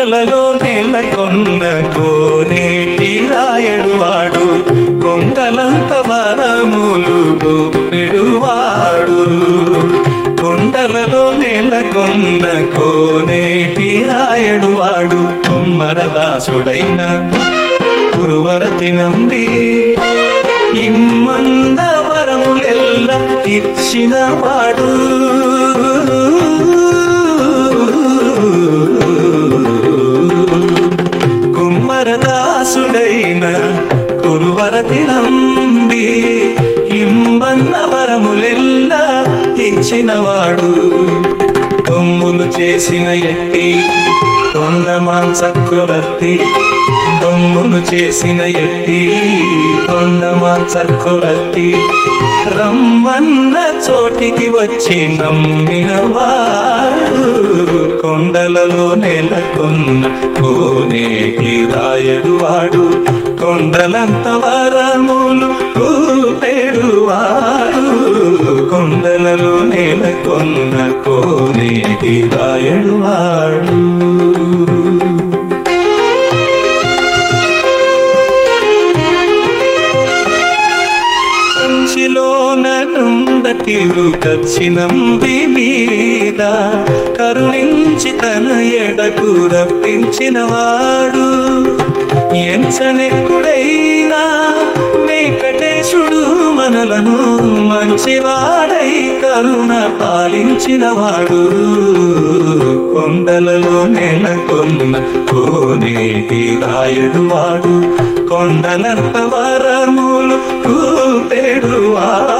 కొండలలో నెలకొన్న కోనేటి రాయడు వాడు. కొండలంత వరములు పెడువాడు కొండలలో నెలకొన్న కోనేటి రాయడు వాడు. కొమ్మరదాసుడైన గురువరతి నంది ఇమ్మంద వరములెల్ల ఇచ్చిన వాడు. దాసుడైన కురువరతి నంబి ఇమ్మన్న వరములెల్లా ఇచ్చినవాడు. దొమ్ములు చేసిన ఎట్టి తొండ చక్రవర్తి కొమ్ములు చేసిన ఎట్టి తొండ చక్రవర్తి రమ్మన్న చోటికి వచ్చి నమ్మిన వాడు కొండలలో నెలకొన్న కోనేటి రాయడు వాడు కొండలంత వరములు కూపెడు వాడు కొండలలో నెలకొన్న కోనేటి రాయడు వాడు. నుందటిరు మీద కరుణించి తన ఎడకు రప్పించిన వాడు ఎంచనెక్కుడైనా వెంకటేశుడు మనలను మంచివాడై కరుణ పాలించిన వాడు కొండలలో నెలకొన్న కోనేటి రాయుడు వాడు కొండలంత వరములు కూపెడు వాడు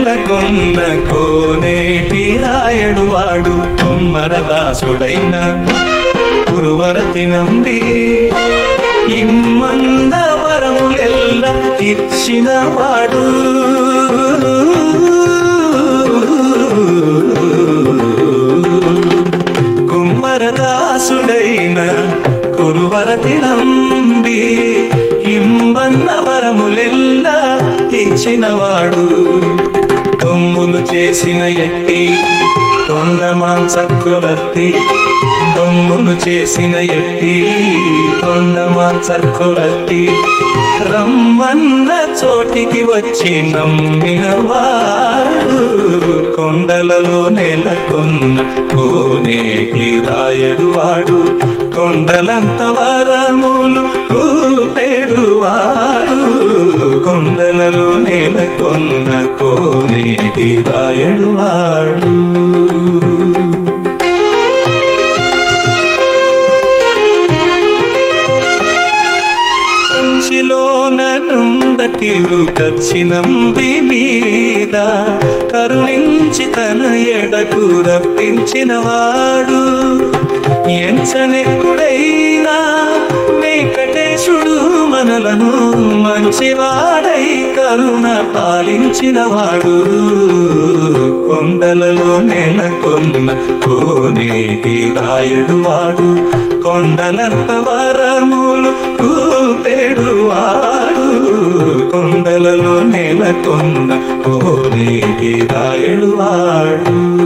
నెలకొన్న కోనేటి రాయడు వాడు కుమ్మరదాసుడైన గురువరతి నంది. ఇమ్మంద వరములెల్ల ఇచ్చిన వాడు. కుమ్మరదాసుడైన కురువరతి నంబి ఇమ్మన్న వరములెల్ల ఇచ్చినవాడు దొమ్ములు చేసిన ఎట్టి తొండమాన్ చక్రవర్తి దొమ్ములు చేసిన ఎట్టి తొండ చక్రవర్తి రమ్మన్న చోటికి వచ్చి నమ్మిన వాడు కొండలలో నెలకొన్న కోనేటి రాయడు వాడు. కొండలంత వరములు కూపెడు వాడు నెలకొన్న కోనేటి రాయడు వాడు కంచిలోన మీద కరుణించి తన ఎడకు రప్పించిన వాడు ఎంచనెక్కుడైనా కలను మంచివాడై కరుణ పాలించినవాడు కొండలలో నెలకొన్న కోనేటి రాయుడు వాడు. కొండలంత వరములు కూతేడు వాడు. కొండలలో నెలకొన్న కోనేటి రాయుడు వాడు.